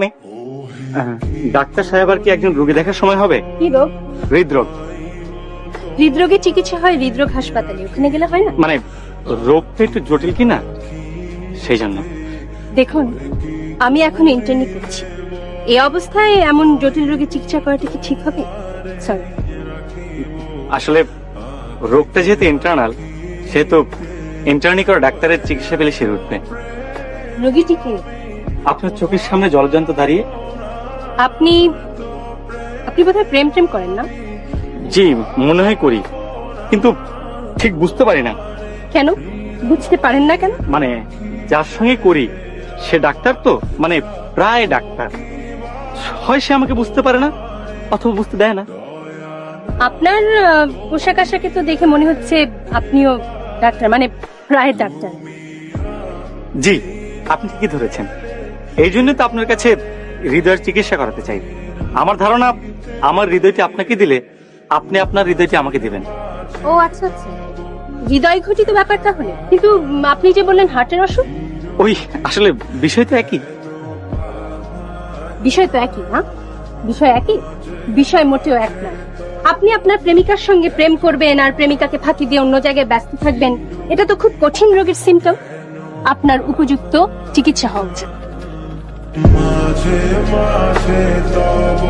Me doctor সাহেব আর কি একজন রোগী দেখার সময় হবে? কি রোগ? হৃদরোগ। হৃদরোগের চিকিৎসা হয় হৃদরোগ হাসপাতালে ওখানে গেলে হয় না? মানে রোগটা একটু জটিল কি না সেই জন্য। দেখুন আমি এখন ইন্টার্নি করছি। এই অবস্থায় এমন জটিল রোগের চিকিৎসা করাটা কি ঠিক হবে? সরি আসলে রোগটা যেহেতু ইন্টারনাল সেহেতু ইন্টার্নি করা ডাক্তারের চিকিৎসা পেলে সেরে উঠবে রোগীটিকে আপনার চোখের সামনে জলযন্ত্র দাঁড়িয়ে? আপনি আপনি বোধহয় প্রেম প্রেম করেন না? জি মনে হয় করি। কিন্তু ঠিক বুঝতে পারি না। কেন? বুঝতে পারেন না কেন? মানে যার সঙ্গে করি সে ডাক্তার তো? মানে প্রায় ডাক্তার। হয় সে আমাকে বুঝতে পারে না অথবা বুঝতে দেয় না। আপনার পোশাক আশাকে তো দেখে মনে হচ্ছে আপনিও ডাক্তার মানে প্রায় ডাক্তার। জি আপনি ঠিকই ধরেছেন। এই জন্য তো আপনার কাছে হৃদয়ের চিকিৎসা করাতে চাই। আমার ধারণা আমার হৃদয়টি আপনাকে দিলে আপনি আপনার হৃদয়টি আমাকে দিবেন। ও আচ্ছা আচ্ছা। হৃদয় ঘটিত ব্যাপার তাহলে কিন্তু আপনি যে বললেন হার্টের অসুখ? ওই আসলে বিষয় তো একই। বিষয় তো একই না? বিষয় একই? বিষয় মোটেও এক না। আপনি আপনার প্রেমিকার সঙ্গে প্রেম করবেন আর প্রেমিকাকে ফাঁকি দিয়ে অন্য জায়গায় ব্যস্ত থাকবেন এটা তো খুব কঠিন রোগের সিমটম আপনার উপযুক্ত চিকিৎসা হওয়া উচিত। মাঝে মাঝে তব